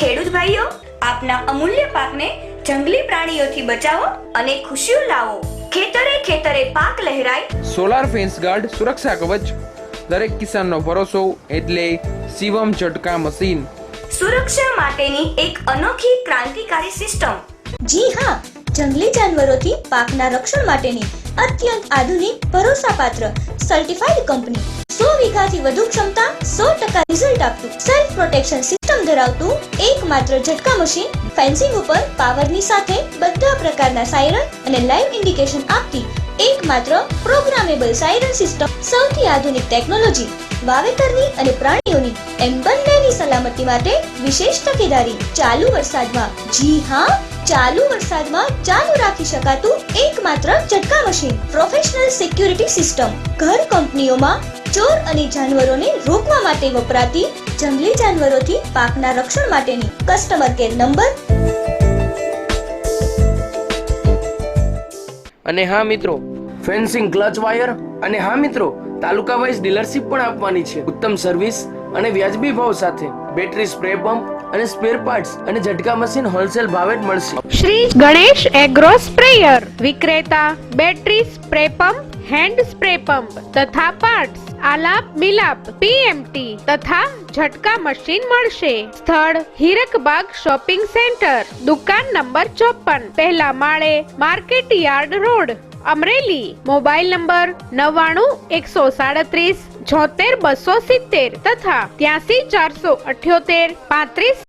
ખેડૂત ભાઈઓ આપના અમૂલ્ય પાકને જંગલી પ્રાણીઓથી બચાવો અને ખુશીઓ લાવો. ખેતરે ખેતરે પાક લહેરાય. સોલાર ફેન્સ ગાર્ડ સુરક્ષા કવચ. દરેક કિસાનનો ભરોસો એટલે શિવમ ઝટકા મશીન. સુરક્ષા માટેની એક અનોખી ક્રાંતિકારી સિસ્ટમ. જી હા જંગલી જાનવરોથી પાકના રક્ષણ માટેની અત્યંત આધુનિક ભરોસાપાત્ર સર્ટિફાઈડ કંપની સો વીઘાથી વધુ ક્ષમતા સો ટકા રિઝલ્ટ આપતું. સેલ્ફ પ્રોટેક્શન સિસ્ટમ ધરાવતું એકમાત્ર ઝટકા મશીન ફેન્સિંગ ઉપર પાવરની સાથે બધા પ્રકારના સાયરન અને લાઈવ ઇન્ડિકેશન આપતી એકમાત્ર પ્રોગ્રામેબલ સાયરન સિસ્ટમ સૌથી આધુનિક ટેકનોલોજી વાવેતરની અને પ્રાણીઓની એમ સલામતી માટે વિશેષ તકેદારી. ચાલુ વરસાદમાં. જી હા, ચાલુ વરસાદમાં ચાલુ રાખી શકાતું એકમાત્ર ઝટકા મશીન. પ્રોફેશનલ સિક્યુરિટી સિસ્ટમ ઘર કંપનીઓમાં ચોર અને જાનવરોને રોકવા માટે વપરાતી જંગલી જાનવરોથી પાકના રક્ષણ માટેની કસ્ટમર કેર નંબર અને હા મિત્રો ફેન્સિંગ ક્લચ વાયર અને હા મિત્રો તાલુકા વાઇઝ ડીલરશીપ પણ આપવાની છે. ઉત્તમ સર્વિસ અને વ્યાજબી ભાવ સાથે બેટરી સ્પ્રે પંપ અને સ્પેર પાર્ટ્સ અને ઝટકા મશીન હોલસેલ ભાવે જ મળશે. શ્રી ગણેશ એગ્રો સ્પ્રેયર, વિક્રેતા, battery spray pump, hand spray pump તથા પાર્ટ્સ આલાપ મિલાપ પીએમટી તથા ઝટકા મશીન મળશે. સ્થળ, હીરકબાગ શોપિંગ સેન્ટર, દુકાન નંબર ચોપન, પહેલા માળે, market yard road, Amreli. Mobile number નવ્વાણું, એકસો સાડત્રીસ છોતેર બસો સિત્તેર તથા ત્યાસી ચારસો અઠ્યોતેર પાંત્રીસ